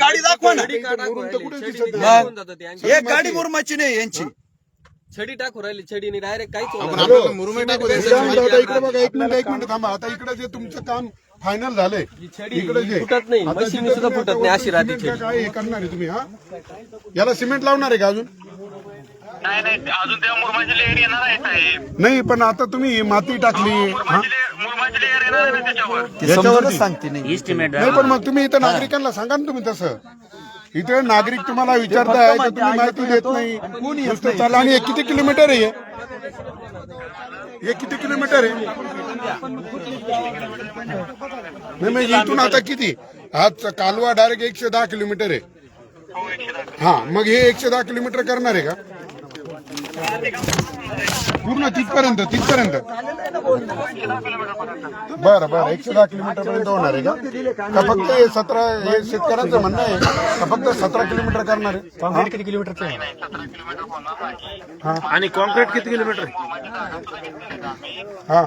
गाडी दाखवा ना? एक गाडी मुरमाची नाही यांची. छडी टाकू राहिली. छडीने डायरेक्ट काहीच मुरुमे टाकू इकडे बघा एक मिनिट एक मिनिट थांबा. आता इकडे जे तुमचं काम फायनल झालंय छडी इकडे जे फुटत नाही. मशीनी सुद्धा फुटत नाही, अशी राहते. काय हे करणार आहे तुम्ही हा? याला सिमेंट लावणार आहे का अजून? नाही नाही अजून तेव्हा मुरमाची लेअर येणार आहे साहेब. नाही पण आता तुम्ही माती टाकली. हा मुरमाची लेअर मुरमाची लेअर येणार आहे ना त्याच्यावर. ते समजूनच सांगते नाही. नाही पण मग तुम्ही इथं नागरिकांना सांगा ना तुम्ही तसं. इथे नागरिक तुम्हाला विचारताय तर तुम्ही माहिती देत नाही. नुसतं चला आणि हे किती किलोमीटर आहे हे? हे किती किलोमीटर आहे? नाही इथून आता किती? हा च- कालवा डायरेक्ट एकशे दहा किलोमीटर आहे. हा मग हे एकशे दहा किलोमीटर करणार आहे का? पूर्ण तिथपर्यंत तिथपर्यंत. बरं बरं एकशे दहा किलोमीटर पर्यंत होणार आहे का? का फक्त हे सतरा हे शेतकऱ्यांचं म्हणणं आहे? का फक्त सतरा किलोमीटर करणार आहे? कॉन्क्रीट किती किलोमीटरचं आहे? आणि कॉन्क्रीट किती किलोमीटर. हा.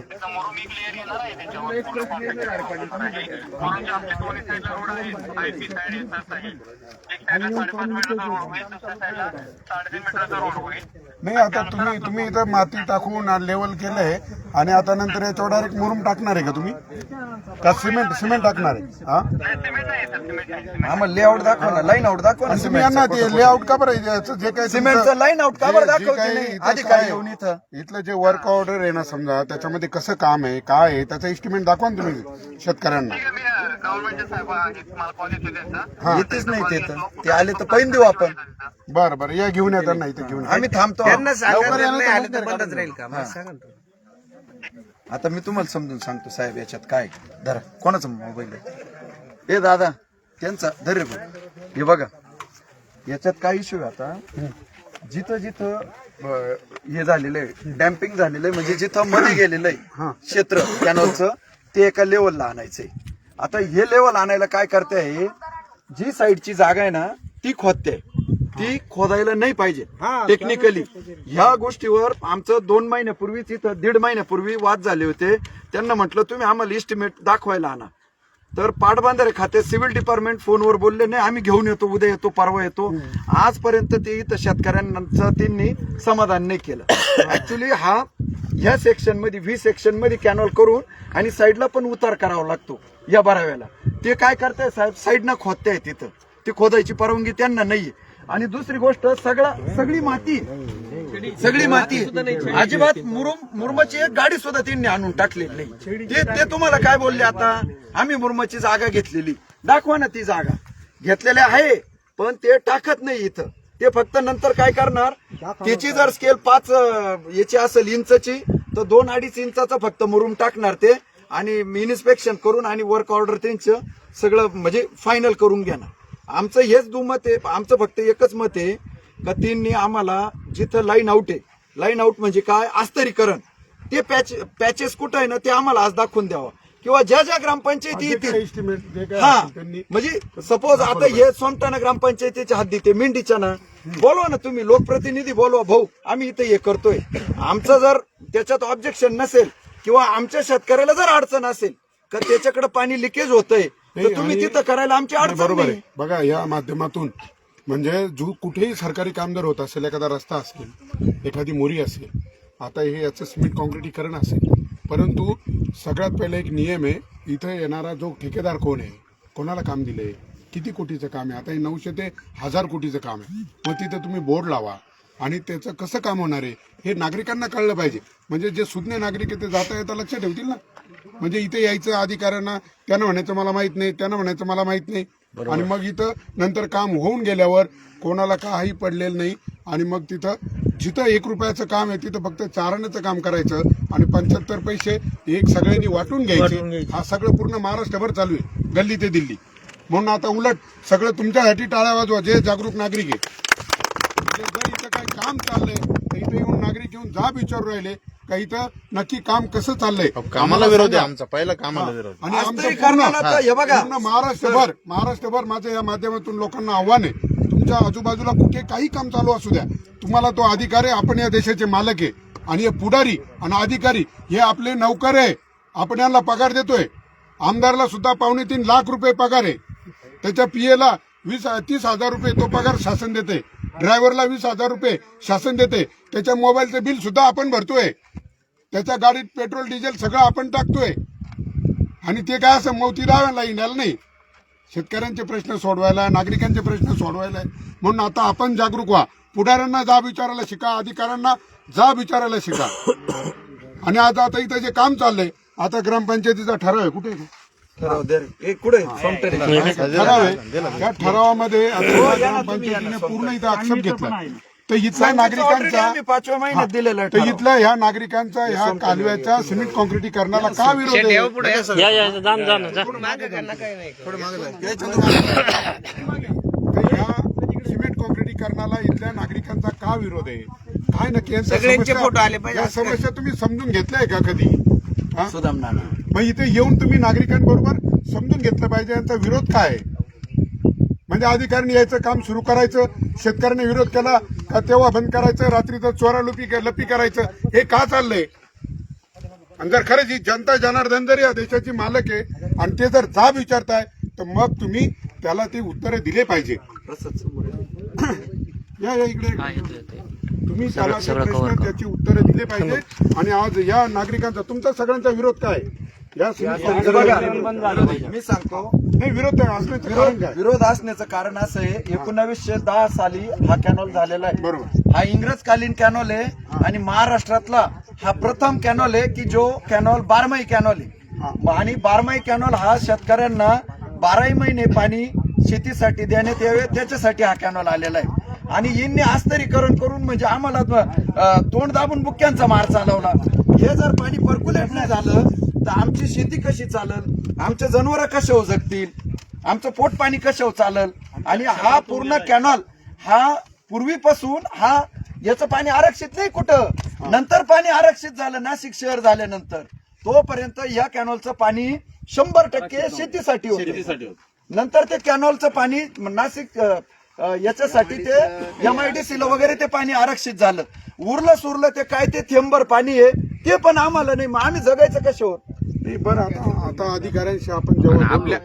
नाही आता तुम्ही तुम्ही इथं माती टाकून लेवल केलंय आणि आता नंतर याच्यावर डायरेक्ट मुरुम टाकणार आहे का तुम्ही? का सिमेंट सिमेंट टाकणार आहे? हा? सिमेंट सिमेंट सिमेंट आम्हाला लेआउट दाखवा ना. लाईन आउट दाखवा ना आणि तुम्ही यांना ते लेआउट का बरं याचं? जे काही सिमेंटचं line out का बरं जे- जे दाखवते काही नाही? इथं अधिकारी काय- येऊन इथं. इथलं जे वर्क ऑर्डर आहे ना समजा त्याच्यामध्ये कसं काम आहे काय आहे त्याचं एस्टिमेट दाखवा ना तुम्ही शेतकऱ्यांना. येतेच नाही ते तर. ते आले तर पैन देऊ आपण. बरं बरं. या घेऊन येतात नाही तर घेऊन. या. आम्ही थांबतो. लवकर यायला तर लवकर बंदच करा. राहील का? मला सांगा ना. आता मी तुम्हाला समजून सांगतो साहेब याच्यात काय धरा. कोणाचा मोबाईल आहे? ए दादा त्यांचा धरे बघ. हे बघा. याच्यात काय इश्यू आहे आता? जिथं जिथं अं, हे झालेलं आहे डॅम्पिंग झालेलं आहे म्हणजे जिथं मध्ये गेलेलं आहे क्षेत्र कॅनॉलचं ते एका लेवलला आणायचंय. आता हे लेवल आणायला काय करते आहे जी साईडची जागा आहे ना ती खोदते. ती खोदायला नाही पाहिजे. टेक्निकली ह्या गोष्टीवर आमचं दोन महिन्यापूर्वीच इथं दीड महिन्यापूर्वी वाद झाले होते. त्यांना म्हटलं तुम्ही आम्हाला इस्टिमेट दाखवायला आणा. तर पाटबंधारे खाते सिव्हिल डिपार्टमेंट फोनवर बोलले नाही आम्ही घेऊन येतो उद्या येतो परवा येतो. आजपर्यंत ते इथं शेतकऱ्यांचं त्यांनी समाधान नाही केलं. ऍक्च्युली हा ह्या सेक्शनमध्ये व्ही सेक्शनमध्ये कॅनॉल करून आणि साईडला पण उतार करावा लागतो या बाराव्याला. ते काय करताय साहेब? साईडनं खोदताय तिथं. ती खोदायची परवानगी त्यांना नाहीये. आणि दुसरी गोष्ट सगळा सगळी माती. सगळी माती. अजिबात मुरुम मुरमाची एक गाडी सुद्धा त्यांनी आणून टाकलेली नाही. ते ते तुम्हाला काय बोलले आता? आम्ही मुरमाची जागा घेतलेली. दाखवा ना ती जागा. घेतलेली आहे पण ते टाकत नाही इथं. ते फक्त नंतर काय करणार? त्याची जर स्केल पाच याची असेल इंचची तर दोन अडीच इंचाचं फक्त मुरुम टाकणार ते आणि इन्स्पेक्शन करून आणि वर्क ऑर्डर त्यांचं सगळं म्हणजे फायनल करून घेणार. आमचं हेच दुमत आहे आमचं फक्त एकच मत आहे का त्यांनी आम्हाला जिथं लाईन आउट आहे लाईन आउट म्हणजे काय? आस्तरीकरण. ते पॅच पॅचेस कुठं आहे ना ते आम्हाला आज दाखवून द्यावं. किंवा ज्या ज्या ग्रामपंचायती येतील. हा. म्हणजे सपोज आता हे सोमटाणा ग्रामपंचायतीच्या हद्दीत आहे मेंढीच्या ना. बोलवा ना तुम्ही लोकप्रतिनिधी बोलवा. भाऊ आम्ही इथे हे करतोय. आमचं जर त्याच्यात ऑब्जेक्शन नसेल किंवा आमच्या शेतकऱ्याला जर अडचण असेल का त्याच्याकडे पाणी लिकेज होतंय तर तुम्ही तिथं करायला आमची अडचण बरोबर आहे. बघा या माध्यमातून म्हणजे जो कुठेही सरकारी काम जर होत असेल एखादा रस्ता असेल एखादी मोरी असेल आता हे याचं सिमेंट कॉन्क्रिटीकरण असेल परंतु सगळ्यात पहिले एक नियम आहे इथं येणारा जो ठेकेदार कोण आहे कोणाला काम दिलंय किती कोटीचं काम आहे? आता हे नऊशे ते हजार कोटीचं काम आहे. मग तिथं तुम्ही बोर्ड लावा आणि त्याचं कसं काम होणार आहे हे नागरिकांना कळलं पाहिजे. म्हणजे जे सुज्ञ नागरिक आहे ते जाता येता लक्ष ठेवतील ना? म्हणजे इथे यायचं अधिकाऱ्यांना त्यांना म्हणायचं मला माहीत नाही त्यांना म्हणायचं मला माहीत नाही. आणि मग इथं नंतर काम होऊन गेल्यावर कोणाला काही पडलेलं नाही आणि मग तिथं जिथं एक रुपयाचं काम आहे तिथं फक्त चारण्याचं काम करायचं आणि पंच्याहत्तर पैसे एक सगळ्यांनी वाटून घ्यायचे. हा सगळं पूर्ण महाराष्ट्रभर चालू आहे. गल्ली ते दिल्ली. म्हणून आता उलट सगळं तुमच्यासाठी टाळ्या वाजवा. जे जागरूक नागरिक आहे. म्हणजे जर इथं काही काम चाललंय तर इथं येऊन नागरिक येऊन जाब विचारू राहिले का इथं नक्की काम कसं चाललंय? कामाला विरोध आहे आमचा. पहिला कामाला विरोध. आणि आमचं हे पूर्ण महाराष्ट्रभर महाराष्ट्रभर माझं या माध्यमातून लोकांना आव्हान आहे. तुमच्या आजूबाजूला कुठे काही काम चालू असू द्या. तुम्हाला तो अधिकारी आपण या देशाचे मालक आहे. आणि हे पुढारी आणि अधिकारी हे आपले नौकर आहे. आपण यांना पगार देतोय. आमदारला सुद्धा पावणे तीन लाख रुपये पगार आहे. त्याच्या पीएला वीस तीस हजार रुपये तो पगार शासन देते ड्रायव्हरला वीस हजार रुपये शासन देते त्याच्या मोबाईलचं बिल सुद्धा आपण भरतोय. त्याच्या गाडीत पेट्रोल डिझेल सगळं आपण टाकतोय. आणि ते काय असं मोती दाव्याला येणार नाही. शेतकऱ्यांचे प्रश्न सोडवायला नागरिकांचे प्रश्न सोडवायला. म्हणून आता आपण जागरूक व्हा. पुढाऱ्यांना जाब विचारायला शिका अधिकाऱ्यांना जाब विचारायला शिका. आणि आता आता इथं जे काम चाललंय आता ग्रामपंचायतीचा ठराव आहे. कुठे? ठराव आहे? त्या ठरावामध्ये आता ग्रामपंचायतीने पूर्ण इथं आक्षेप घेतला. तर इथल्या नागरिकांचा पाचव्या महिन्यात दिलेला तर. इथल्या ह्या नागरिकांचा ह्या कालव्याच्या सिमेंट कॉन्क्रिटीकरणाला का विरोध सिमेंट कॉन्क्रिटीकरणाला इथल्या नागरिकांचा का विरोध आहे? काय नक्की सगळ्यांचे समस्या- फोटो आले पाहिजे. या समस्या तुम्ही समजून घेतल्याय का कधी? सुदाम नाना. मग इथे येऊन तुम्ही नागरिकांबरोबर समजून घेतलं पाहिजे. यांचा विरोध काय आहे? म्हणजे अधिकाऱ्यांनी यायचं काम सुरू करायचं शेतकऱ्यांनी विरोध केला का तेव्हा बंद करायचं? रात्रीचं चोरा लुपी लपी करायचं? हे का चाललंय? आणि जर खरंच ही जनता जनार्दन जर या देशाची मालक आहे आणि ते जर जाब विचारताय तर मग तुम्ही त्याला ते उत्तरे दिले पाहिजे. या या इकडे तुम्ही त्याला प्रश्न त्याची उत्तरे दिले पाहिजे आणि आज या नागरिकांचा तुमचा सगळ्यांचा विरोध काय? या सिमेंट बघा मी सांगतो. नाही विरोध असण्याचं कारण विरोध काय विरोध असण्याचं कारण असं आहे एकोणावीसशे दहा साली हा कॅनॉल झालेला आहे. बरोबर. हा इंग्रजकालीन कॅनॉल आहे आणि महाराष्ट्रातला हा प्रथम कॅनॉल आहे की जो कॅनॉल बारमाही कॅनॉल आहे. आणि बारमाही कॅनॉल हा शेतकऱ्यांना बाराही महिने पाणी शेतीसाठी देण्यात यावे त्याच्यासाठी हा कॅनॉल आलेला आहे. आणि यांनी आस्तरीकरण करून म्हणजे आम्हाला अं, तोंड दाबून बुक्क्यांचा मार चालवला. हे जर पाणी पर्क्युलेट नाही झालं तर आमची शेती कशी चालल? आमचे जनावर कशावर जगतील आमचं पोट पाणी कशावर चालल? आणि हा पूर्ण कॅनॉल हा पूर्वीपासून हा याचं पाणी आरक्षित नाही कुठं? नंतर पाणी आरक्षित झालं नाशिक शहर झाल्यानंतर. तोपर्यंत या कॅनॉलचं पाणी शंभर टक्के शेतीसाठी होतं. नंतर ते कॅनॉलचं पाणी नाशिक याच्यासाठी ते एम आय डी ला वगैरे ते पाणी आरक्षित झालं. उरलं सुरलं ते काय ते थेंबर पाणी आहे ते पण आम्हाला नाही. मग आम्ही जगायचं कशावर? नाही, बरं आता आता अधिकाऱ्यांशी आपण जेव्हा बोललो,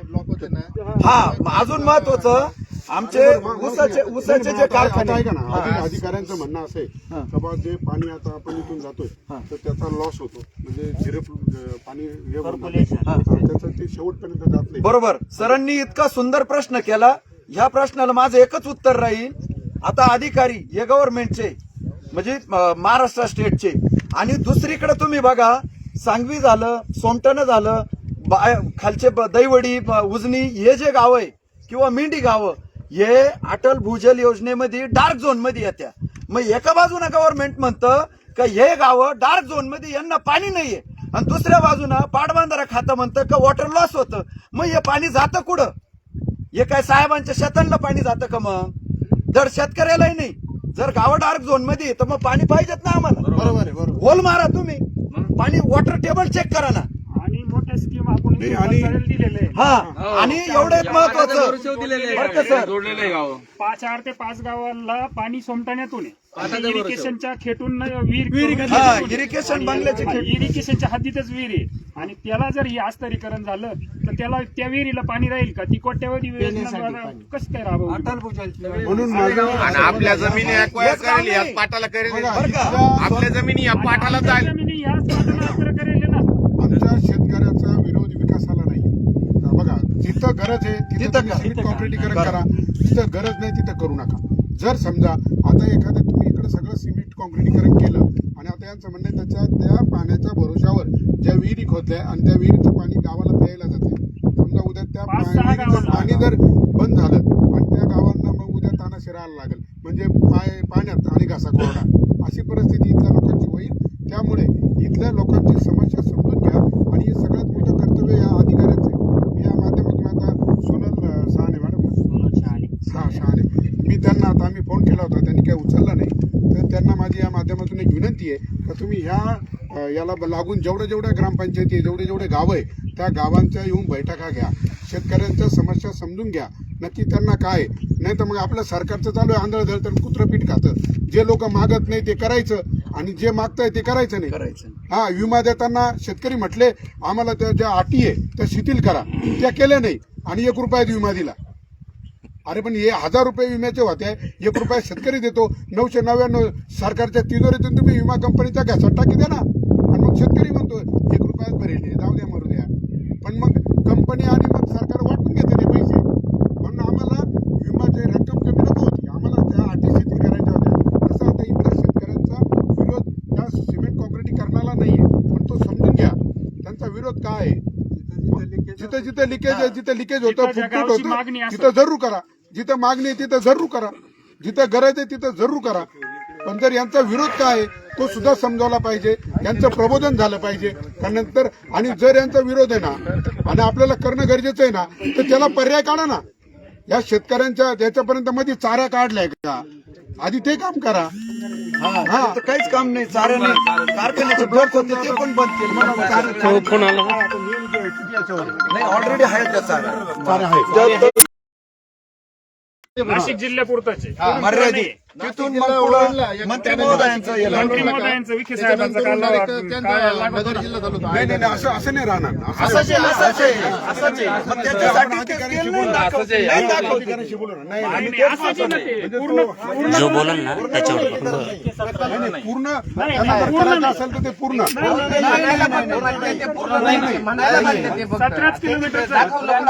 हा मग अजून महत्वाचं आमचे ऊसाचे ऊसाचे जे कारखाने ऐका ना हा. अधि- अधिकाऱ्यांचं म्हणणं असं आहे का बा जे पाणी आता आपण इथून जातोय तर त्याचा लॉस होतो. म्हणजे झिरप अं, पाणी हे होऊन जातं. त्याचं ते शेवटपर्यंत जात नाही. बरोबर. सरांनी इतका सुंदर प्रश्न केला. ह्या प्रश्नाला माझं एकच उत्तर राहील. आता अधिकारी हे गव्हर्नमेंटचे म्हणजे महाराष्ट्र स्टेटचे. आणि दुसरीकडे तुम्ही बघा सांगवी झालं सोमटणं झालं बाय खालचे ब- दैवडी ब- उजनी हे जे गाव आहे किंवा मेंढी गावं हे अटल भूजल योजनेमध्ये डार्क झोनमध्ये येत्या. मग एका बाजूनं गव्हर्नमेंट म्हणतं का हे गावं डार्क झोनमध्ये यांना पाणी नाहीये. आणि दुसऱ्या बाजूनं पाटबांधारा खातं म्हणतं का वॉटर लॉस होतं. मग हे पाणी जातं कुठं? हे काय साहेबांच्या शेतांना पाणी जातं का मग? दर शेतकऱ्यालाही नाही. जर गाव डार्क झोनमध्ये तर मग पाणी पाहिजेत ना आम्हाला. बरोबर होल मारा तुम्ही. पाणी वॉटर टेबल चेक करा ना. स्कीम आपण दिलेले आहे. हा आणि एवढं महत्वाचं. बरं का सर? पाच चार ते पाच गावाला पाणी सोमटाण्यातून आहे. इरिगेशनच्या खेटून विहीर हा इरिगेशन बंगल्याचे खेळ इरिगेशनच्या हद्दीतच विहीर आहे. आणि त्याला जर हे आस्तरीकरण झालं तर त्याला त्या विहिरीला पाणी राहील का? ती कोट्यावधी योजना कसं काय राबवली? म्हणून माझं आणि आपल्या जमिनी काम करेल याच. पाटाला करेल. बरं का? आपल्या जमिनी या पाटाला जाईल. जमिनी अस्त्र करेल शेतकऱ्याचा विरोध विकासाला नाही बघा जिथं गरज आहे तिथं. सिमेंट कॉन्क्रिटीकरण करा. जिथं गरज नाही तिथं करू नका. जर समजा आता एखादं तुम्ही इकडे सगळं सिमेंट कॉन्क्रिटीकरण केलं आणि आता यांचं म्हणणं आहे त्याच्या त्या पाण्याच्या भरोशावर ज्या विहिरी खोदल्या आणि त्या विहिरीचं पाणी गावाला प्यायला जाते. समजा उद्या त्या. पाणी जर बंद झालं आणि त्या गावांना मग उद्या ताना शिरायला लागेल. म्हणजे पाय पाण्यात आणि घासा कोरडा अशी परिस्थिती इथल्या लोकांची होईल. त्यामुळे इथल्या लोकांची समस्या समजून घ्या आणि हे सगळ्यात मोठं कर्तव्य या अधिकाऱ्याचं आहे. मी या माध्यमातून आता सोनल सहाने मॅडम सहा शहाणे. मी त्यांना आता आम्ही फोन केला होता त्यांनी काही उचलला नाही. तर त्यांना माझी या माध्यमातून एक विनंती आहे का तुम्ही ह्या याला लागून जेवढ्या जेवढ्या ग्रामपंचायती आहे जेवढे जेवढे गावं आहे त्या गावांच्या येऊन बैठका घ्या. शेतकऱ्यांच्या समस्या समजून घ्या. नक्की त्यांना काय नाही तर मग आपलं सरकारचं चालू आहे आंधळ धळ तर कुत्रं पीठ खातं. जे लोक मागत नाही ते करायचं. आणि जे मागताय ते करायचं नाही. करायचं हा विमा देताना शेतकरी म्हटले आम्हाला त्या ज्या अटी आहे त्या शिथिल करा. त्या केल्या नाही. आणि एक रुपयात विमा दिला. अरे पण हे हजार रुपये विम्याचे होते. एक रुपया शेतकरी देतो. नऊशे नव्याण्णव सरकारच्या तिजोरीतून तुम्ही विमा कंपनीचा घ्यासा टाकी द्या ना? आणि मग शेतकरी म्हणतो एक रुपयात भरेल. जाऊ द्या मरू द्या. पण मग कंपनी आणि मग सरकार वाटून घेते ते पैसे म्हणून आम्हाला विमाची रक्कम कमी नको होती आम्हाला त्या अटी शेती करायच्या होत्या कसं होतं इतर शेतकऱ्यांचा विरोध त्या सिमेंट कॉन्क्रिटीकरणाला नाहीये पण तो समजून घ्या त्यांचा विरोध काय आहे जिथे लिकेज आहे जिथे लिकेज होतं फुटफुट होतं. तिथं जरूर करा. जिथं मागणी आहे तिथं जरूर करा. जिथं गरज आहे तिथं जरूर करा. पण जर यांचा विरोध काय आहे तो सुद्धा समजावला पाहिजे. यांचं प्रबोधन झालं पाहिजे. त्यानंतर आणि जर यांचा विरोध आहे ना आणि आपल्याला करणं गरजेचं आहे ना तर त्याला पर्याय काढा ना. या शेतकऱ्यांच्या याच्यापर्यंत मध्ये चारा काढलाय का? आधी ते काम करा. हा. तर काहीच काम नाही चाऱ्याने कारखान्याचे ब्लॉक होते ते पण बंद केले. तो फोन आला नाही ऑलरेडी आहे त्या चारा चारा आहे. नाशिक जिल्ह्यापुरतच आहे. मर्यादित. तिथून मग पुढं मंत्री महोदयांचा याला. मंत्री महोदयांचं विखे साहेबांचा काल काय लागत होता. नाही नाही नाही, असं असं नाही राहणार असं असंच आहे असंच आहे असंच आहे मग त्याच्यासाठी ते केलं नाही दाखव- नाही दाखवते. अधिकाऱ्यांशी बोलू ना नाही आणि नाही, असंच आहे ना ते. पूर्ण पूर्ण जो बोलन ना त्याच्यावर नाही, नाही, पूर्ण करायचं असेल तर ते पूर्ण सतराच किलोमीटरचा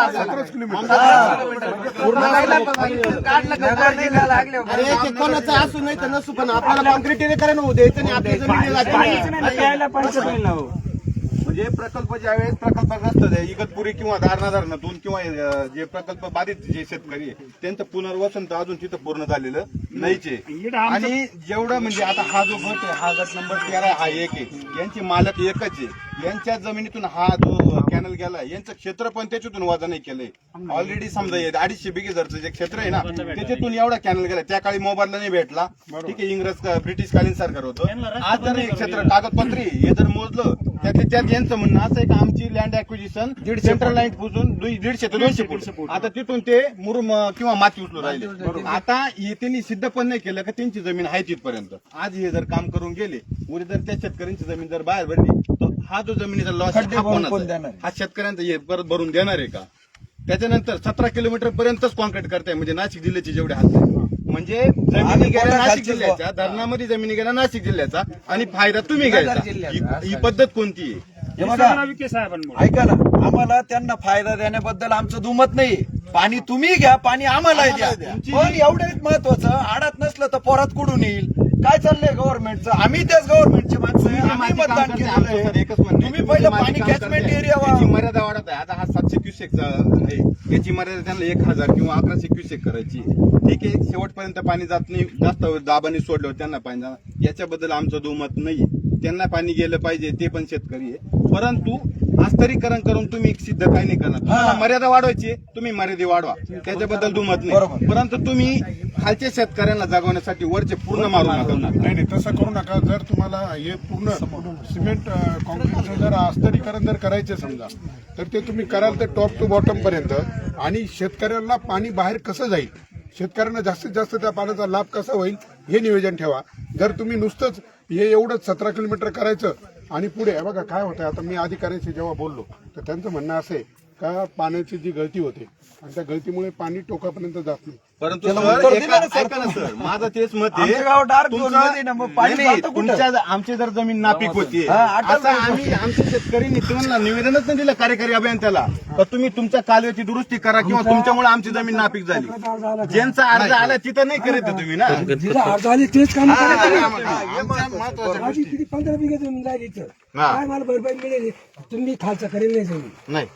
सतराच किलोमीटर अरे ते कोणाचं असू नाही तर नसू पण आपल्याला कॉन्क्रीटीकरण होऊ द्यायचं नाही आपल्या जमिनीला नाही पाणीच नाही ना हो. म्हणजे प्रकल्प ज्यावेळेस प्रकल्पग्रस्त आहे, इगतपुरी किंवा दारणा धरणातून किंवा अं, जे प्रकल्प बाधित जे शेतकरी आहे त्यांचं पुनर्वसन तर अजून तिथं पूर्ण झालेलं नाहीच. आहे इकडं आमचं- आणि जेवढं म्हणजे आता हा जो गट आहे हा गट नंबर तेरा हा एक आहे. यांची मालक एकच आहे. यांच्या जमिनीतून हा जो कॅनल गेला यांचं क्षेत्र पण त्याच्यातून वजा नाही केलंय. ऑलरेडी समजा हे अडीचशे बिघे जरचं जे क्षेत्र आहे ना त्याच्यातून एवढा कॅनल गेला. त्या काळी मोबाईलला नाही भेटला. ठीक आहे इंग्रज ब्रिटिश कालीन सरकार होतं. आज जर हे क्षेत्र कागदपत्री हे जर मोजलं त्यातले त्यात यांचं म्हणणं असं आहे की आमची लँड ऍक्विजिशन सेंट्रल लाईन पुजून दीडशे ते दोनशे फूट आता तिथून ते मुरुम किंवा माती उचलून राहिले. आता हे त्यांनी सिद्ध पण नाही केलं का त्यांची जमीन आहे तिथपर्यंत. आज हे जर काम करून गेले उद्या जर त्या शेतकऱ्यांची जमीन जर बाहेर भरली तर हा जो जमिनीचा लॉस खड्डे हा भरून कोण? देणार? हा शेतकऱ्यांचा हे परत भरून देणार आहे का? त्याच्यानंतर सतरा किलोमीटर पर्यंतच कॉन्क्रीट करताय म्हणजे नाशिक जिल्ह्याचे जेवढे हात आहे म्हणजे जमिनी आम्ही गेल्या नाशिक जिल्ह्याच्या धरणामध्ये जमिनी गेल्या नाशिक जिल्ह्याचा आणि फायदा तुम्ही घ्यायचा. ही- ही पद्धत कोणती आहे? हे बघा सगळं विखे साहेबांमुळे. ऐका ना आम्हाला त्यांना फायदा देण्याबद्दल आमचं दुमत नाही पाणी तुम्ही घ्या पाणी आम्हाला द्या. पण एवढं महत्वाचं आडात नसलं तर पोरात कुठून येईल? काय चाललंय गव्हर्नमेंटचं आम्ही त्याच गव्हर्नमेंटचे माणसं आहे. आम्ही माती मतदान काम करते, आमचं केलेलं सर एकच म्हणणं आहे. तुम्ही पहिलं पाणी कॅचमेंट. एरिया मर्यादा वाढत आहे. आता हा सातशे क्युसेक आहे याची मर्यादा त्यांना एक हजार किंवा अकराशे क्युसेक करायची. ठीक आहे शेवटपर्यंत पाणी जात नाही. जास्त दाबाने सोडल्यावर त्यांना पाणी जाणार. याच्याबद्दल आमचं दुमत नाही. त्यांना पाणी गेलं पाहिजे ते पण शेतकरी आहे. परंतु आस्तरीकरण करून तुम्ही सिद्ध काही नाही करणार. तुम्हाला मर्यादा वाढवायची तुम्ही मर्यादा वाढवा. त्याच्याबद्दल दुमत. नाही. परंतु तुम्ही खालच्या शेतकऱ्यांना जगवण्यासाठी वरचे पूर्ण मारू नका. नाही नाही तसं करू नका. जर तुम्हाला हे पूर्ण सिमेंट कॉन्क्रीटचं जर अस्तरीकरण जर करायचे समजा तर ते तुम्ही कराल तर टॉप टू बॉटम पर्यंत. आणि शेतकऱ्यांना पाणी बाहेर कसं जाईल? शेतकऱ्यांना जास्तीत जास्त त्या पाण्याचा लाभ कसा होईल? हे नियोजन ठेवा. जर तुम्ही नुसतंच हे एवढंच सतरा किलोमीटर करायचं आणि पुढे बघा काय होतं आता मी अधिकाऱ्यांशी जेव्हा बोललो तर त्यांचं म्हणणं असं आहे का पाण्याची जी गळती होते आणि त्या गळतीमुळे पाणी टोकापर्यंत जात नाही. परंतु त्याला सर, उत्तर एका- दिलं ना सर ऐका ना सर माझं तेच मत आहे. आमच्या गावात डार्क झोन तुमचं- मध्ये ना मग पाणी नाही, नाही, जातं कुठं? तुमच्या आमची जर जमीन नापीक होती. हा, अटल असं आम्ही आमच्या शेतकरी तुम्हाला निवेदनच नाही दिलं कार्यकारी अभियंत्याला. तर तुम्ही तुमच्या कालव्याची दुरुस्ती करा किंवा तुमच्यामुळे आमची जमीन नापीक झाली. ज्यांचा अर्ज आला तिथं नाही करीत आहे तुम्ही ना. अर्ज आले तेच काम. हे महत्वाचं. माझी किती पंधरा बिघे जमीन जाईल इथं. हा. काय मला भरपाई मिळेल? तुम्ही खालचा करेल नाही जमीन. नाही.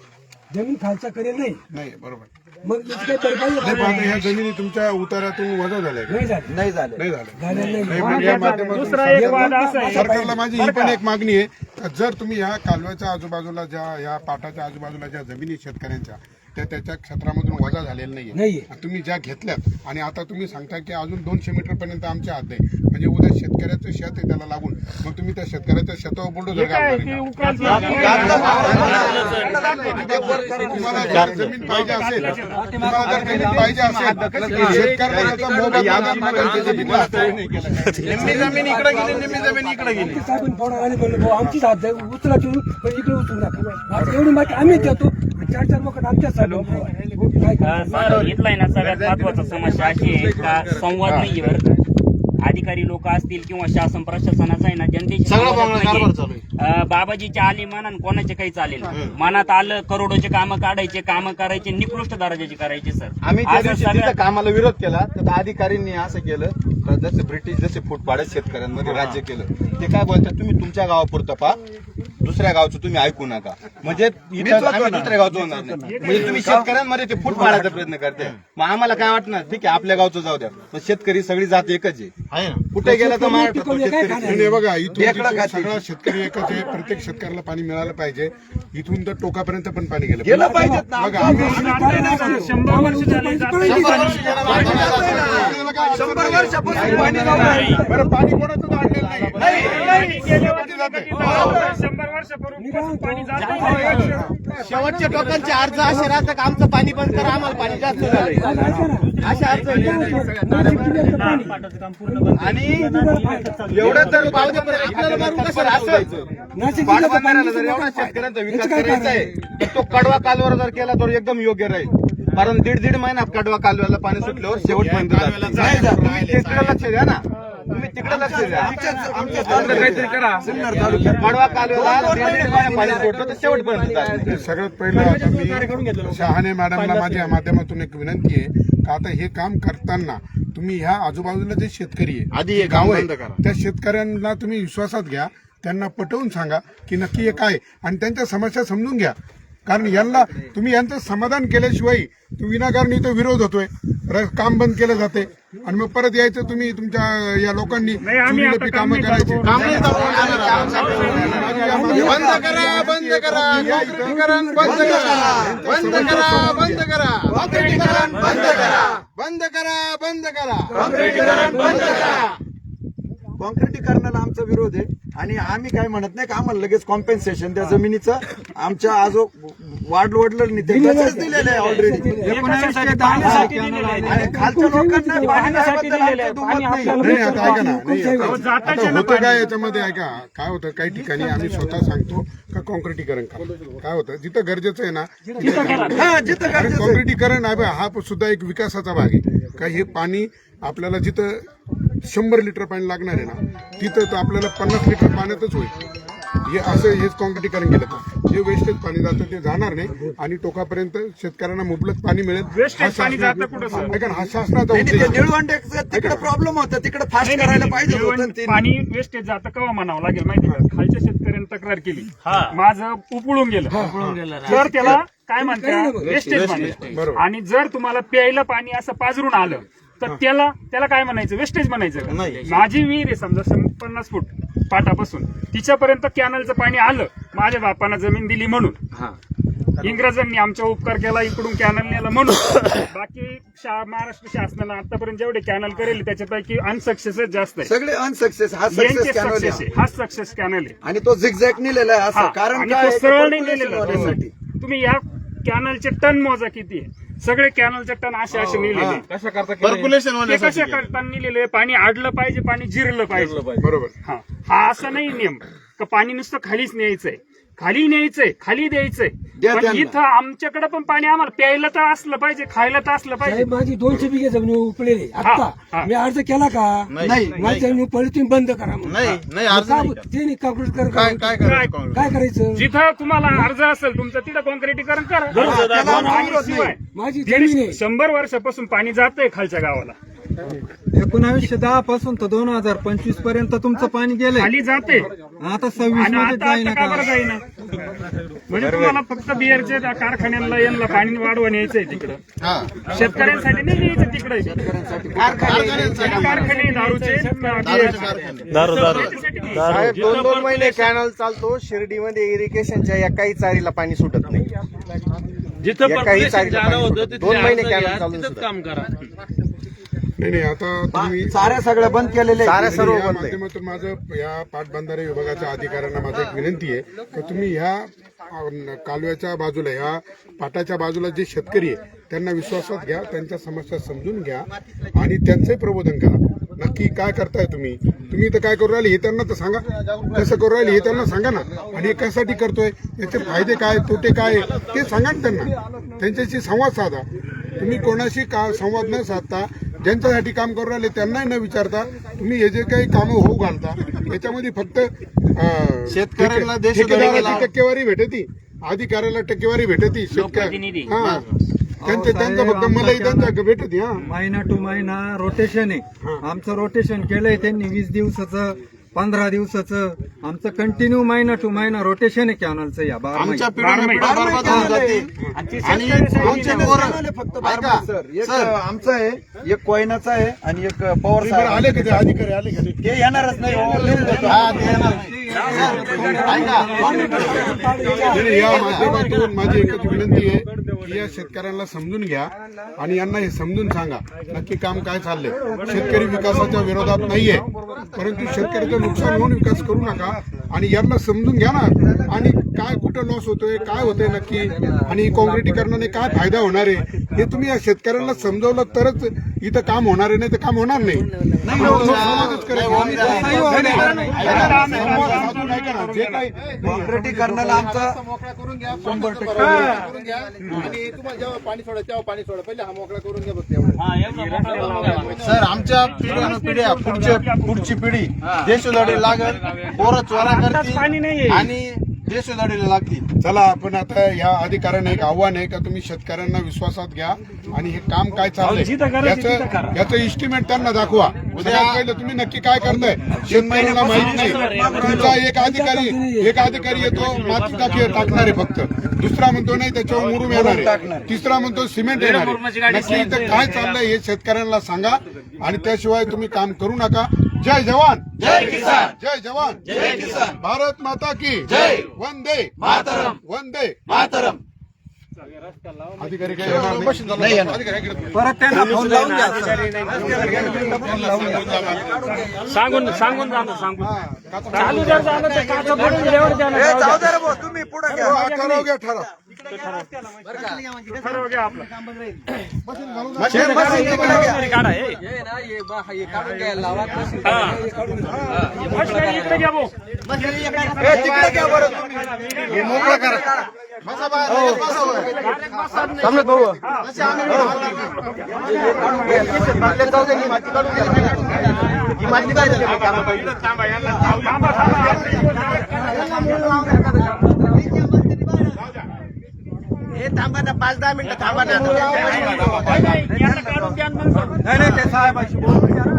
जमीन खालचा करेल नाही. नाही बरोबर. मग नाही, पण आता जमिनी तुमच्या उतारातून वजा झाल्या का? नाही झाली नाही झालं नाही झालं झालेलं नाही नाही, पण या माध्यमातून दुसरा एक वाद असा आहे. सरकारला माझी ही पण एक मागणी आहे का जर तुम्ही ह्या कालव्याच्या आजूबाजूला ज्या या पाटाच्या आजूबाजूला ज्या जमिनी आहेत शेतकऱ्यांच्या त्या त्याच्या क्षेत्रामधून वजा झालेल्या नाहीये. तुम्ही ज्या घेतल्यात आणि आता तुम्ही सांगता की अजून दोनशे मीटर पर्यंत आमच्या हात आहे. म्हणजे उद्या शेतकऱ्याचं शेत आहे त्याला लागून. मग तुम्ही त्या शेतकऱ्याच्या शेतावर बुलडोजर काय घालणार तुम्हाला जर जमीन पाहिजे असेल तुम्हाला जर जमीन पाहिजे असेल शेतकऱ्याचा मोबदला मागायची जमीन लागते. निम्मी जमीन इकडे गेली निम्मी जमीन इकडे गेली साहेबांनी फोन आले म्हणलं भाऊ आमचीच हात आहे, उचला ठेवून पण इकडे उचलू नका. आज एवढी माहिती आम्ही देतो. चार चार लोक आमच्या काय अ, सर इथला आहे ना सगळ्यात महत्त्वाचा समस्या अशी आहे का संवाद नाहीये बरं का. अधिकारी लोक असतील किंवा शासन प्रशासनाचा आहे ना जनतेशी बाबाजीच्या आली मनान कोणाचे काही चालेल? मनात आलं करोडोचे कामं काढायचे कामं करायचे निकृष्ट दर्जाचे करायचे सर. आम्ही कामाला विरोध केला तर त्या अधिकाऱ्यांनी असं केलं जसे ब्रिटिश जसे फूट पाडत शेतकऱ्यांमध्ये राज्य केलं. ते काय बोलतात तुम्ही तुमच्या गावापुरतं पा दुसऱ्या गावचं तुम्ही ऐकू नका. म्हणजे इथं आम्ही दुसऱ्या गावचं होणार नाही. म्हणजे तुम्ही शेतकऱ्यांमध्ये ते फूट पाडायचा प्रयत्न करते मग आम्हाला काय वाटणार? ठीक आहे आपल्या गावचं जाऊ द्या. पण शेतकरी सगळी जात एकच आहे. कुठे गेला तर महाराष्ट्रात तो शेतकरी नाही, बघा इथून तिथून. सगळा शेतकरी एकच आहे. प्रत्येक शेतकऱ्याला पाणी मिळालं पाहिजे. इथून तर टोकापर्यंत पण पाणी गेलं गेलं पाहिजे. बघा आम्ही शंभर वर्ष झाले जात नाही पाणी. शंभर वर्षापासून पाणी नव्हतं. बरं पाणी कोणाचं आणलेलं नाही. शंभर वर्षापूर्वी पाणी जात नाही शेवटच्या टोकांचे अर्ज असे राहतात का आमचं पाणी बंद करा आम्हाला पाणी जास्त झालंय अशा अर्ज आणि एवढं जर आपल्याला मारून कसं नाशिक पाटबंधाऱ्याला जर एवढा शेतकऱ्यांचा विकास करायचा आहे तर तो कडवा कालवर जर केला तर एकदम योग्य राहील कारण दीड दीड महिना कडवा कालव्याला पाणी सुटल्यावर शेवटपर्यंत. तुम्ही लक्ष द्या ना तुम्ही तिकडे लक्ष द्या. काहीतरी करा. कालव्याला शेवटपर्यंत. सगळ्यात पहिलं आता मी शहाणे मॅडमला माझ्या माध्यमातून एक विनंती आहे का आता हे काम करताना तुम्ही ह्या आजूबाजूला जे शेतकरी आहे आधी हे गाव काम आहे बंद करा. त्या शेतकऱ्यांना तुम्ही विश्वासात घ्या त्यांना पटवून सांगा की नक्की हे काय आणि त्यांच्या समस्या समजून घ्या. कारण यांना तुम्ही यांचं समाधान केल्याशिवाय विनाकारण इथं विरोध होतोय. काम बंद केलं जाते आणि मग परत यायचं तुम्ही तुमच्या या लोकांनी काम कामं नाही करायची बंद करा बंद करा बंद करा बंद करा बंद करा बंद करा बंद करा बंद करा कॉन्क्रिटीकरणाला आमचा विरोध आहे आणि आम्ही काय म्हणत नाही का आम्हाला लगेच कॉम्पेन्सेशन त्या जमिनीचं. आमच्या आजो वाढ वडलं दिलेलं आहे. ऑलरेडी आणि खालच्या लोकांना पाण्याबद्दल आमचं दुमत नाही. नाही आता ऐका ना नाही, आता- जाताचे आता ना होतं काय याच्यामध्ये ऐका काय होतं? काही ठिकाणी आम्ही स्वतः सांगतो का कॉन्क्रिटीकरण करा. काय होतं? जिथं गरजेचं आहे ना हा जिथं आणि गरजेचं आहे. कॉन्क्रिटीकरण आहे बघा, हा सुद्धा एक विकासाचा भाग आहे. का हे पाणी आपल्याला जिथं शंभर लिटर पाणी लागणार आहे ना तिथं तर आपल्याला पन्नास लिटर पाण्यातच होईल. हे असं हेच कॉन्क्रिटीकरण केलं तर. जे वेस्टेज पाणी जातं ते जाणार नाही. आणि टोकापर्यंत शेतकऱ्यांना मुबलक पाणी मिळेल. हा पाणी हा शासनाचा तिकडे प्रॉब्लेम होता तिकडे फास्ट करायला पाहिजे पाणी वेस्टेज जातं केव्हा म्हणावं लागेल माहिती का? खालच्या शेतकऱ्यांनी तक्रार केली. माझं उपळून गेलं. तर त्याला काय म्हणतात वेस्टेज बरोबर. आणि जर तुम्हाला प्यायला पाणी असं पाजरून आलं तर त्याला त्याला काय म्हणायचं? वेस्टेज म्हणायचं का? माझी विहीर आहे समजा पन्नास फूट पाटापासून. तिच्यापर्यंत कॅनलचं पाणी आलं माझ्या बापानं जमीन दिली म्हणून. इंग्रजांनी आमचा उपकार केला इकडून कॅनल नेला म्हणून. बाकी शा- महाराष्ट्र शासनानं आतापर्यंत जेवढे कॅनल करेल त्याच्यापैकी अनसक्सेसच जास्त आहे. सगळे अनसक्सेस हा यांचे सक्सेस कॅनल सक्सेस आहे. आहे. हा सक्सेस कॅनल आहे. आणि तो झिगझॅग नेलेला आहे हा, असं कारण आणि काय तो आहे? सरळ नाही नेलेला. तुम्ही या कॅनलचे टन मोजा किती आहे? सगळे कॅनलचे टन असे असे नेलेले Percolation ते कशा करता नेलेले पाणी आडलं पाहिजे पाणी जिरलं पाहिजे. बरोबर. हा. हा असा नाही नियम. का पाणी नुसतं खालीच न्यायचंय. खाली न्यायचंय खाली द्यायचंय. द्या पण त्यांना. इथं आमच्याकडे पण पाणी आम्हाला प्यायला तर असलं पाहिजे खायला तर असलं पाहिजे. साहेब माझी दोनशे बिघे जमीन उपलेली. हा. आता मी अर्ज केला का? नाही माझी जमीन तुम्ही बंद करा म्हणून. नाही नाही मग अर्ज का- नाही. ते नाही कर- काय काय काय करायचं काय करायचं? जिथं तुम्हाला अर्ज असेल तुमचं तिथं कॉन्क्रिटीकरण करा. त्याला आम्ही आणि विरोध नाही. शिवाय माझी जमीन दीड आहे शंभर वर्षापासून पाणी जातंय खालच्या गावाला. एकोणावीसशे दहा पासून तर दोन हजार पंचवीसपर्यंत तुमचं पाणी गेलंय. खाली जाते. आता सव्वीस आणि मध्ये आता जाईना आता का का? बरं जाईना? म्हणजे तुम्हाला फक्त बिअरचे कारखान्याला यांना पाणी वाढवा न्यायचंय तिकडं. शेतकऱ्यांसाठी नाही न्यायचं तिकडे. कारखाने. दारूचे बिअरचे. दारू दारू. साहेब दोन दोन महिने कॅनल चालतो. शिर्डीमध्ये इरिगेशनच्या एकाही चारीला पाणी सुटत नाही. जिथं जादा पाणी होतं. तिथे दोन महिने कॅनल तिथंच सुद्धा. काम करा. नाही नाही आता तुम्ही साऱ्या सगळ्या बंद केलेल्या. साऱ्या सर्व या बंद आहे. माध्यमातून माझं या पाटबंधारे विभागाच्या अधिकाऱ्यांना माझं एक विनंती आहे की तुम्ही ह्या अं, कालव्याच्या बाजूला या पाटाच्या बाजूला जे शेतकरी आहे त्यांना विश्वासात घ्या त्यांच्या समस्या समजून घ्या आणि त्यांचे प्रबोधन करा. नक्की काय करताय तुम्ही? तुम्ही इथं काय करू राहिले हे त्यांना तर सांगा. कसं करू राहिले हे त्यांना सांगा ना. आणि हे कशासाठी करतोय? याचे फायदे काय तोटे काय आहे, ते सांगा ना त्यांना. त्यांच्याशी संवाद साधा. तुम्ही कोणाशी का संवाद न साधता ज्यांच्यासाठी काम करू राहिले त्यांनाही न विचारता तुम्ही हे जे काही कामं होऊ घालता याच्यामध्ये फक्त शेतकऱ्यांना ठेकेदाराची टक्केवारी भेटती अधिकाऱ्याला टक्केवारी भेटती. शेतकरी हा. त्यांचे त्यांचं फक्त मलाई त्यांच्या भेटती हा. महिना टू महिना रोटेशन आहे. आमचं रोटेशन केलंय त्यांनी वीस दिवसाचं. पंधरा दिवसाचं आमचं कंटिन्यू महिना टू महिना रोटेशन आहे कॅनलचं या बारा आमच्या महिने. पिढ्या पिढ्या बरबाद होऊन जाते आणि आमचे पोरं फक्त ऐका, सर एक आमचं आहे एक कोयनाचा आहे आणि एक पवार साहेब आले का ते अधिकारी आले का ते? ते येणारच नाही हो, लिहून देतो. हा, ते येणार नाही. या माध्यमातून माझी एकच विनंती आहे की या शेतकऱ्यांना समजून घ्या आणि यांना हे समजून सांगा नक्की काम काय चाललंय. शेतकरी विकासाच्या विरोधात नाहीये परंतु शेतकऱ्याचं नुकसान होऊन विकास करू नका आणि यांना समजून घ्या ना आणि काय कुठं लॉस होतोय काय होतंय नक्की आणि काँक्रिटीकरणाने काय फायदा होणार आहे हे तुम्ही या शेतकऱ्यांना समजवलं तरच इथं काम होणार आहे नाही तर काम होणार नाही. आमचा मोकळा करून घ्या शंभर टक्के. करून घ्या. आणि तुम्हाला जेव्हा पाणी सोडा तेव्हा पाणी सोडा. पहिले हा मोकळा करून घ्या बघ एवढं. सर आमच्या पिढ्या पुढच्या पुढची पिढी देशोधडी लागल पोरं चोरा करतील आणि देशोधडीला लागतील. चला आपण आता या अधिकाऱ्यांना एक आव्हान आहे का तुम्ही शेतकऱ्यांना विश्वासात घ्या आणि हे काम काय चाललंय? याचं याचं इस्टिमेट त्यांना दाखवा. सगळ्यात पहिलं तुम्ही नक्की काय करताय? शेतकऱ्यांना माहीत नाही. तुमचा एक अधिकारी एक अधिकारी येतो माती टाकी टाकणार आहे फक्त. दुसरा म्हणतो नाही त्याच्यावर मुरुम येणार आहे. तिसरा म्हणतो सिमेंट येणार आहे. नक्की इथं काय चाललंय हे शेतकऱ्यांना सांगा आणि त्याशिवाय तुम्ही काम करू नका. जय जवान। जय किसान। जय जवान। जय किसान। भारत माता की जय। वंदे। मातरम। वंदे। मातरम। अधिकारी काय येणार नाही? नाही येणार. अधिकारी इकडे. परत त्यांना फोन लावून द्या सांगून सांगून जाणं सांगून. चालू जर झालं तर काचं पडून गेल्यावर द्या ना, ए, जाऊ द्या. जाऊ दे रे भाऊ, तुम्ही पुढे घ्या. हा, ठराव. ठरव. घ्या आपलं. शेर बसून तिकडे घ्या. काढा हे. हा. काय इकडे घ्या भाऊ. ए, तिकडे घ्या बरं तुम्ही. हे मोकळं करा. बसा बाहेर, बसा बाहेर. समजत भाऊ. थांबा यांना थांबा. थांबा. हे थांबा ना पाच दहा मिनिटं थांबा ना. नाही नाही ते साहेबाशी बोल